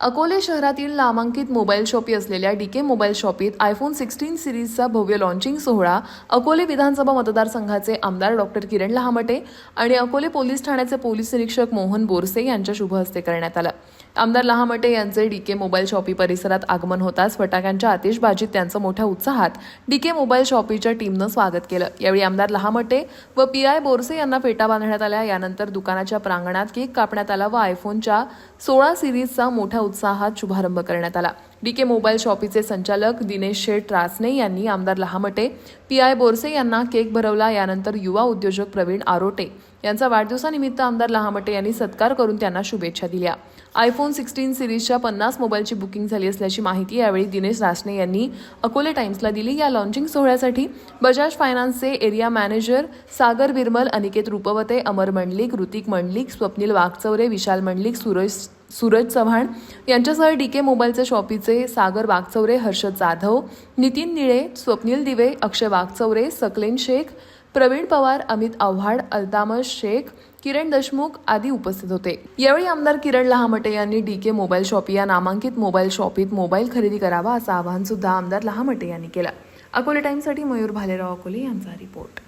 अकोले शहरातील नामांकित mobile shoppe असलेल्या डीके मोबाईल शॉपीत आयफोन सिक्स्टीन सिरीजचा भव्य लॉन्चिंग सोहळा अकोले विधानसभा मतदारसंघाचे आमदार डॉक्टर किरण लहामटे आणि अकोले पोलीस ठाण्याचे पोलीस निरीक्षक मोहन बोरसे यांच्या शुभ हस्ते करण्यात आलं. आमदार लहामटे यांचे डीके मोबाईल शॉपी परिसरात आगमन होताच फटाक्यांच्या आतिषबाजीत त्यांचं मोठ्या उत्साहात डीके मोबाईल शॉपीच्या टीमनं स्वागत केलं. यावेळी आमदार लहामटे व पी आय बोरसे यांना फेटा बांधण्यात आल्या. यानंतर दुकानाच्या प्रांगणात केक कापण्यात आला व आयफोनच्या सोळा सिरीजचा मोठ्या उत्साहात शुभारंभ करण्यात आला. डी के मोबाईल शॉपीचे संचालक दिनेश शेठ रासने यांनी आमदार लहामटे पी आय बोरसे यांना केक भरवला यानंतर युवा उद्योजक प्रवीण आरोटे यांचा वाढदिवसानिमित्त आमदार लहामटे यांनी सत्कार करून त्यांना शुभेच्छा दिल्या. आयफोन सिक्स्टीन सिरीजच्या पन्नास मोबाईलची बुकिंग झाली असल्याची माहिती यावेळी दिनेश रासने यांनी अकोले टाइम्सला दिली. या लॉन्चिंग सोहळ्यासाठी बजाज फायनान्सचे एरिया मॅनेजर सागर बिरमल अनिकेत रुपवते अमर मंडलिक ऋतिक मंडलिक स्वप्नील वाघचौरे विशाल मंडलिक सुरेश सूरज चव्हाण यांच्यासह डी के मोबाईलचे शॉपीचे सागर वाघचौरे हर्षद जाधव नितीन निळे स्वप्नील दिवे अक्षय वाघचौरे सकलेन शेख प्रवीण पवार अमित आव्हाड अल्तामज शेख किरण देशमुख आदी उपस्थित होते. यावेळी आमदार किरण लहामटे यांनी डी के मोबाईल शॉपी या नामांकित मोबाईल शॉपीत मोबाईल खरेदी करावा असं आवाहन सुद्धा आमदार लहामटे यांनी केलं. अकोले टाइम्ससाठी मयूर भालेराव अकोले यांचा रिपोर्ट.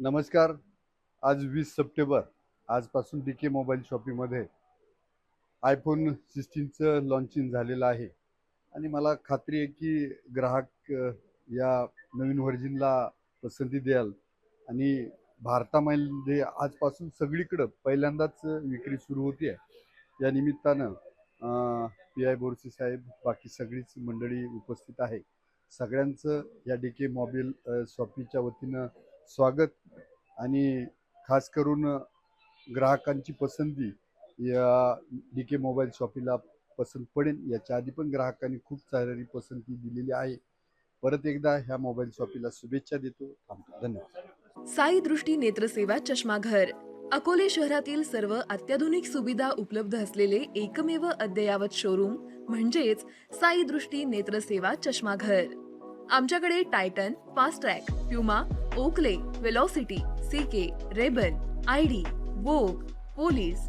नमस्कार. आज वीस सप्टेंबर आजपासून डी के मोबाईल शॉपीमध्ये आयफोन सिक्स्टीनचं लॉन्चिंग झालेलं आहे. आणि मला खात्री आहे की ग्राहक या नवीन व्हर्जनला पसंती द्याल. आणि भारतामध्ये आजपासून सगळीकडं पहिल्यांदाच विक्री सुरू होती आहे या निमित्तानं पी आय बोरसे साहेब बाकी सगळीच मंडळी उपस्थित आहे. सगळ्यांचं या डी के मोबाईल शॉपीच्या वतीनं स्वागत. आणि खास करून ग्राहकांची पसंती या डी के मोबाईल शॉपीला पसंत पडेल. याच्या आधी पण ग्राहकांनी खूप सारी पसंती दिलेली आहे. परत एकदा ह्या मोबाईल शॉपीला शुभेच्छा देतो. धन्यवाद. साई दृष्टी नेत्रसेवा चष्माघर. अकोले शहरातील सर्व अत्याधुनिक सुविधा उपलब्ध असलेले एकमेव अद्ययावत शोरूम म्हणजेच साई दृष्टी नेत्रसेवा चष्माघर. आमच्याकडे Titan Fast Track Puma Oakley Velocity CK Rayban ID Vogue Police